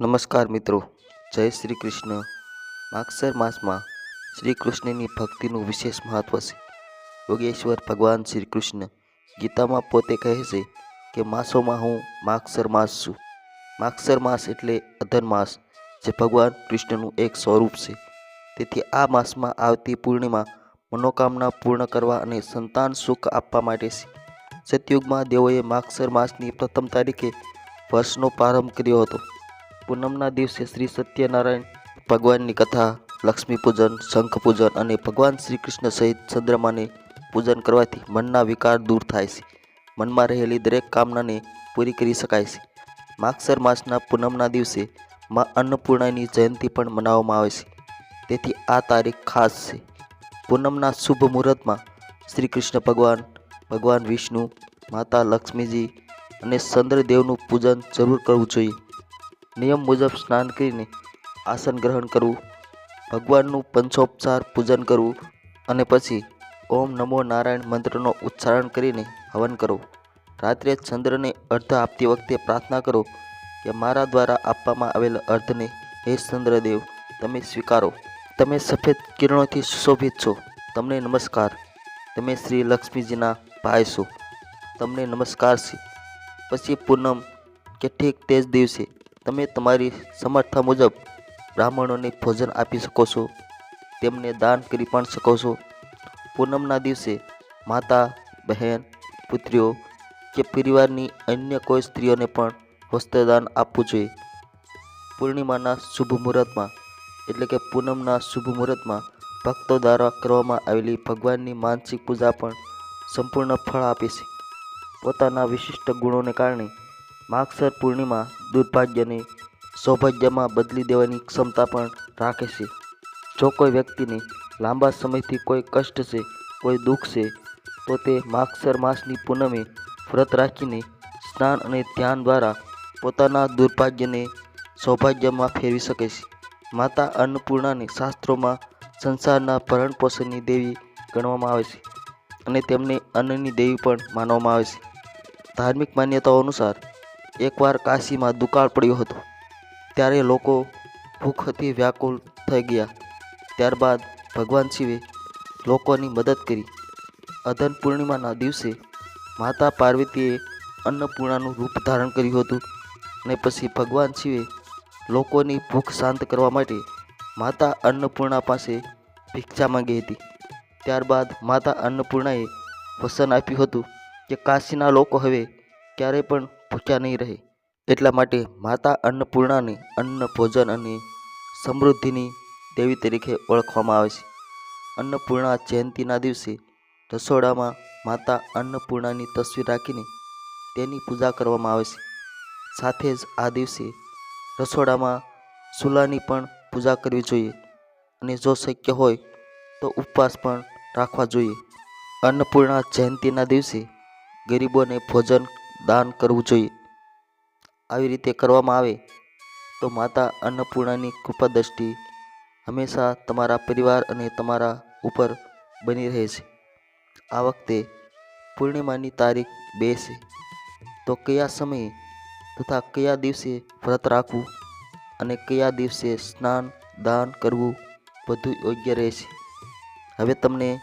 નમસ્કાર મિત્રો, જય શ્રી કૃષ્ણ. માગસર માસમાં શ્રી કૃષ્ણની ભક્તિનું વિશેષ મહત્વ છે. યોગેશ્વર ભગવાન શ્રી કૃષ્ણ ગીતામાં પોતે કહે છે કે માસોમાં હું માગસર માસ છું. માગસર માસ એટલે અધન માસ, જે ભગવાન કૃષ્ણનું એક સ્વરૂપ છે. તેથી આ માસમાં આવતી પૂર્ણિમા મનોકામના પૂર્ણ કરવા અને સંતાન સુખ આપવા માટે છે. સતયુગમાં દેવોએ માગસર માસની પ્રથમ તારીખે વર્ષનો પ્રારંભ કર્યો હતો. પૂનમના દિવસે શ્રી સત્યનારાયણ ભગવાનની કથા, લક્ષ્મી પૂજન, શંખ પૂજન અને ભગવાન શ્રી કૃષ્ણ સહિત ચંદ્રમાને પૂજન કરવાથી મનના વિકાર દૂર થાય છે. મનમાં રહેલી દરેક કામનાને પૂરી કરી શકાય છે. માગસર માસના પૂનમના દિવસે મા અન્નપૂર્ણાની જયંતિ પણ મનાવવામાં આવે છે. તેથી આ તારીખ ખાસ છે. પૂનમના શુભ મુહૂર્તમાં શ્રી કૃષ્ણ ભગવાન ભગવાન વિષ્ણુ, માતા લક્ષ્મીજી અને ચંદ્રદેવનું પૂજન જરૂર કરવું જોઈએ. નિયમ મુજબ સ્નાન કરીને આસન ગ્રહણ કરવું, ભગવાનનું પંચોપચાર પૂજન કરવું અને પછી ઓમ નમો નારાયણ મંત્રનો ઉચ્ચારણ કરીને હવન કરો રાત્રે ચંદ્રને અર્ધ આપતી વખતે પ્રાર્થના કરો કે મારા દ્વારા આપવામાં આવેલા અર્ધને હે ચંદ્રદેવ, તમે સ્વીકારો. તમે સફેદ કિરણોથી સુશોભિત છો. તમને નમસ્કાર. તમે શ્રી લક્ષ્મીજીના ભાઈ છો. તમને નમસ્કાર છે. પછી પૂનમ કે ઠીક તે જ દિવસે તમે તમારી સમર્થા મુજબ બ્રાહ્મણોને ભોજન આપી શકો છો. તેમને દાન કરી પણ શકો છો. પૂનમના દિવસે માતા, બહેન, પુત્રીઓ કે પરિવારની અન્ય કોઈ સ્ત્રીઓને પણ વસ્ત્રદાન આપવું જોઈએ. પૂર્ણિમાના શુભ મુહૂર્તમાં એટલે કે પૂનમના શુભ મુહૂર્તમાં ભક્તો દ્વારા કરવામાં આવેલી ભગવાનની માનસિક પૂજા પણ સંપૂર્ણ ફળ આપે છે. પોતાના વિશિષ્ટ ગુણોને કારણે માગસર પૂર્ણિમા દુર્ભાગ્યને સૌભાગ્યમાં બદલી દેવાની ક્ષમતા પણ રાખે છે. જો કોઈ વ્યક્તિને લાંબા સમયથી કોઈ કષ્ટ છે, કોઈ દુઃખ છે, તો તે માગસર માસની પૂનમે વ્રત રાખીને સ્નાન અને ધ્યાન દ્વારા પોતાના દુર્ભાગ્યને સૌભાગ્યમાં ફેરવી શકે છે. માતા અન્નપૂર્ણાને શાસ્ત્રોમાં સંસારના ભરણ પોષણની દેવી ગણવામાં આવે છે અને તેમને અન્નની દેવી પણ માનવામાં આવે છે. ધાર્મિક માન્યતાઓ અનુસાર એકવાર કાશીમાં દુકાળ પડ્યો હતો. ત્યારે લોકો ભૂખથી વ્યાકુળ થઈ ગયા. ત્યારબાદ ભગવાન શિવે લોકોની મદદ કરી. અધન પૂર્ણિમાના દિવસે માતા પાર્વતીએ અન્નપૂર્ણાનું રૂપ ધારણ કર્યું હતું અને પછી ભગવાન શિવે લોકોની ભૂખ શાંત કરવા માટે માતા અન્નપૂર્ણા પાસે ભિક્ષા માંગી હતી. ત્યારબાદ માતા અન્નપૂર્ણાએ વસન આપ્યું હતું કે કાશીના લોકો હવે ક્યારેય પણ ભૂખ્યા નહીં રહે. એટલા માટે માતા અન્નપૂર્ણાને અન્ન ભોજન અને સમૃદ્ધિની દેવી તરીકે ઓળખવામાં આવે છે. અન્નપૂર્ણા જયંતિના દિવસે રસોડામાં માતા અન્નપૂર્ણાની તસવીર રાખીને તેની પૂજા કરવામાં આવે છે. સાથે જ આ દિવસે રસોડામાં ચૂલાની પણ પૂજા કરવી જોઈએ અને જો શક્ય હોય તો ઉપવાસ પણ રાખવા જોઈએ. અન્નપૂર્ણા જયંતિના દિવસે ગરીબોને ભોજન દાન કરવું જોઈએ. આવી રીતે કરવામાં આવે, તો માતા અન્નપૂર્ણાની કૃપા દ્રષ્ટિ હંમેશા તમારા પરિવાર અને તમારા ઉપર બની રહે છે. આ વખતે પૂર્ણિમાની તારીખ બે છે. તો કયા સમયે તથા કયા દિવસે વ્રત રાખવું અને કયા દિવસે સ્નાન, દાન કરવું બધું યોગ્ય રહેશે? હવે તમને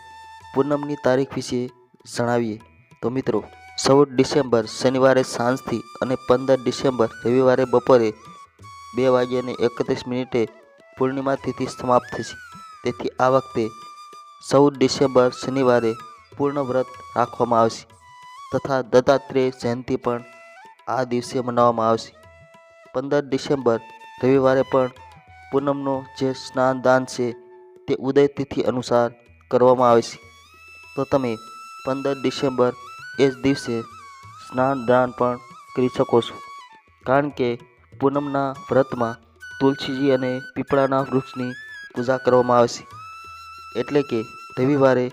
પૂનમની તારીખ વિશે જણાવીએ. તો મિત્રો ચૌદ ડિસેમ્બર શનિવારે સાંજથી અને પંદર ડિસેમ્બર રવિવારે બપોરે બે વાગ્યાને એકત્રીસ મિનિટે પૂર્ણિમા તિથિ સમાપ્ત થશે. તેથી આ વખતે ચૌદ ડિસેમ્બર શનિવારે પૂર્ણ વ્રત રાખવામાં આવશે તથા દત્તાત્રેય જયંતિ પણ આ દિવસે મનાવવામાં આવશે. પંદર ડિસેમ્બર રવિવારે પણ પૂનમનો જે સ્નાન દાન છે તે ઉદય તિથિ અનુસાર કરવામાં આવે છે. તો તમે પંદર ડિસેમ્બર એ જ દિવસે સ્નાન દાન પણ કરી શકો છો. કારણ કે પૂનમના વ્રતમાં તુલસીજી અને પીપળાના વૃક્ષની પૂજા કરવામાં આવે છે. એટલે કે રવિવારે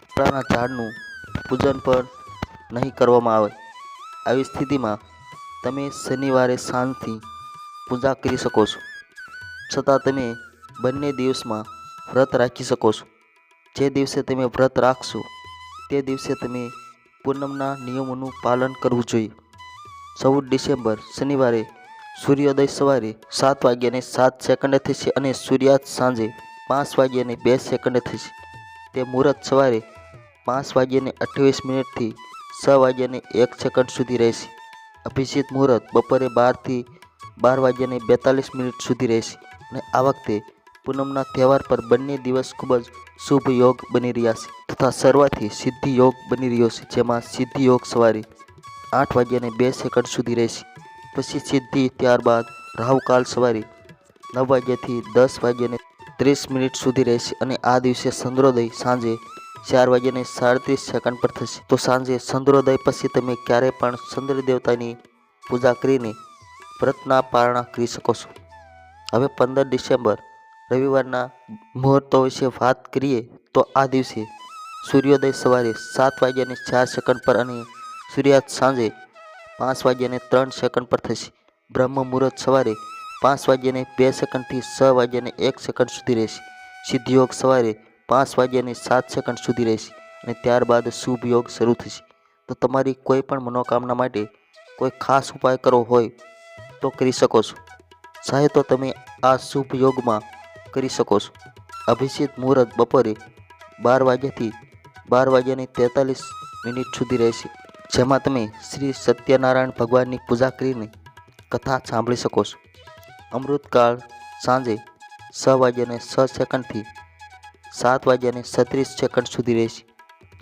પીપળાના ઝાડનું પૂજન પણ નહીં કરવામાં આવે. આવી સ્થિતિમાં તમે શનિવારે સાંજથી પૂજા કરી શકો છો. છતાં તમે બંને દિવસમાં વ્રત રાખી શકો છો. જે દિવસે તમે વ્રત રાખશો, તે દિવસે તમે પૂનમના નિયમોનું પાલન કરવું જોઈએ. ચૌદ ડિસેમ્બર, શનિવારે સૂર્યોદય સવારે સાત વાગ્યાને સાત સેકન્ડે થશે અને સૂર્યાસ્ત સાંજે પાંચ વાગ્યાને બે સેકન્ડે થશે. તે મુહૂર્ત સવારે પાંચ વાગ્યાને અઠ્યાવીસ મિનિટથી છ વાગ્યાને એક સેકન્ડ સુધી રહેશે. અભિષિત મુહૂર્ત બપોરે બારથી બાર વાગ્યાને બેતાલીસ મિનિટ સુધી રહેશે અને આ વખતે પૂનમના તહેવાર પર બંને દિવસ ખૂબ જ શુભ યોગ બની રહ્યા છે તથા શરૂઆતથી સિદ્ધિ યોગ બની રહ્યો છે, જેમાં સિદ્ધિ યોગ સવારે આઠ વાગ્યાને બે સેકન્ડ સુધી રહેશે. પછી સિદ્ધિ ત્યારબાદ રાહુકાલ સવારે નવ વાગ્યાથી દસ વાગ્યાને ત્રીસ મિનિટ સુધી રહેશે અને આ દિવસે ચંદ્રોદય સાંજે ચાર વાગ્યાને સાડત્રીસ સેકન્ડ પર થશે. તો સાંજે ચંદ્રોદય પછી તમે ક્યારેય પણ ચંદ્ર દેવતાની પૂજા કરીને વ્રતના પારણા કરી શકો છો. હવે પંદર ડિસેમ્બર રવિવારના મુહૂર્તો વિશે વાત કરીએ તો આ દિવસે સૂર્યોદય સવારે સાત વાગ્યાને ચાર સેકન્ડ પર અને સૂર્યાસ્ત સાંજે પાંચ વાગ્યાને ત્રણ સેકન્ડ પર થશે. બ્રહ્મ મુહૂર્ત સવારે પાંચ વાગ્યાને બે સેકન્ડથી છ વાગ્યાને એક સેકન્ડ સુધી રહેશે. સિદ્ધયોગ સવારે પાંચ વાગ્યાને સાત સેકન્ડ સુધી રહેશે અને ત્યારબાદ શુભ યોગ શરૂ થશે. તો તમારી કોઈ પણ મનોકામના માટે કોઈ ખાસ ઉપાય કરવો હોય તો કરી શકો છો. ચાહે તો તમે આ શુભ યોગમાં કરી શકો છો. અભિષેક મુહૂર્ત બપોરે બાર વાગ્યાથી બાર વાગ્યાની તેતાલીસ મિનિટ સુધી રહેશે. જેમાં તમે શ્રી સત્યનારાયણ ભગવાનની પૂજા કરીને કથા સાંભળી શકો છો. અમૃતકાળ સાંજે છ વાગ્યાને છ સેકન્ડથી સાત વાગ્યાને છત્રીસ સેકન્ડ સુધી રહેશે.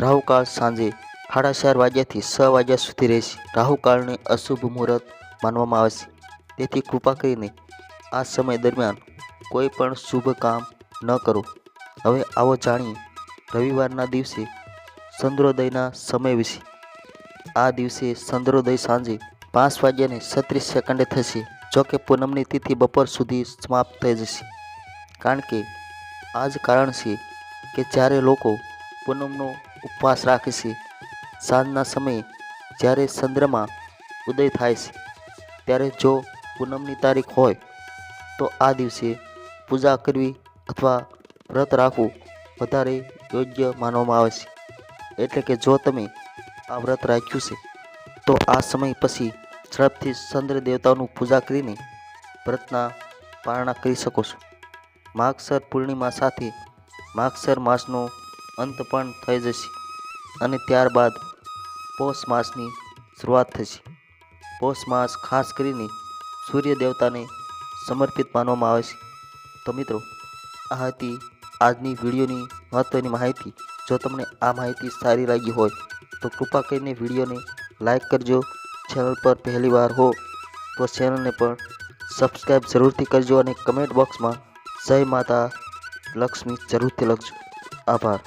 રાહુકાળ સાંજે સાડા ચાર વાગ્યાથી છ વાગ્યા સુધી રહેશે. રાહુકાળને અશુભ મુહૂર્ત માનવામાં આવે છે. તેથી કૃપા કરીને આ સમય દરમિયાન કોઈ પણ શુભ કામ ન કરો. હવે આવો જાણીએ, રવિવારના દિવસે ચંદ્રોદયના સમય વિશે. આ દિવસે ચંદ્રોદય સાંજે પાંચ વાગ્યાને છત્રીસ સેકન્ડે થશે જો કે પૂનમની તિથિ બપોર સુધી સમાપ્ત થઈ જશે. કારણ કે, આ જ કારણ છે કે જ્યારે લોકો પૂનમનો ઉપવાસ રાખે છે, સાંજના સમયે જ્યારે ચંદ્રમાં ઉદય થાય છે, ત્યારે જો પૂનમની તારીખ હોય, તો આ દિવસે પૂજા કરવી અથવા વ્રત રાખવું વધારે યોગ્ય માનવામાં આવે છે. એટલે કે જો તમે આ વ્રત રાખ્યું છે, તો આ સમય પછી ઝડપથી ચંદ્ર દેવતાઓનું પૂજા કરીને વ્રતના પારણા કરી શકો છો. માગસર પૂર્ણિમા સાથે માગસર માસનો અંત પણ થઈ જશે અને ત્યારબાદ પોષ માસની શરૂઆત થશે. પોષ માસ ખાસ કરીને સૂર્ય દેવતાને સમર્પિત માનવામાં આવે છે. તો મિત્રો, આ હતી આજની વિડીયોની મહત્ત્વની માહિતી. જો તમને આ માહિતી સારી લાગી હોય, તો કૃપા કરીને વિડીયોને લાઈક કરજો. ચેનલ પર પહેલીવાર હો, તો ચેનલને પણ સબસ્ક્રાઈબ જરૂરથી કરજો અને કમેન્ટ બોક્સમાં જય માતા લક્ષ્મી જરૂરથી લખજો. આભાર.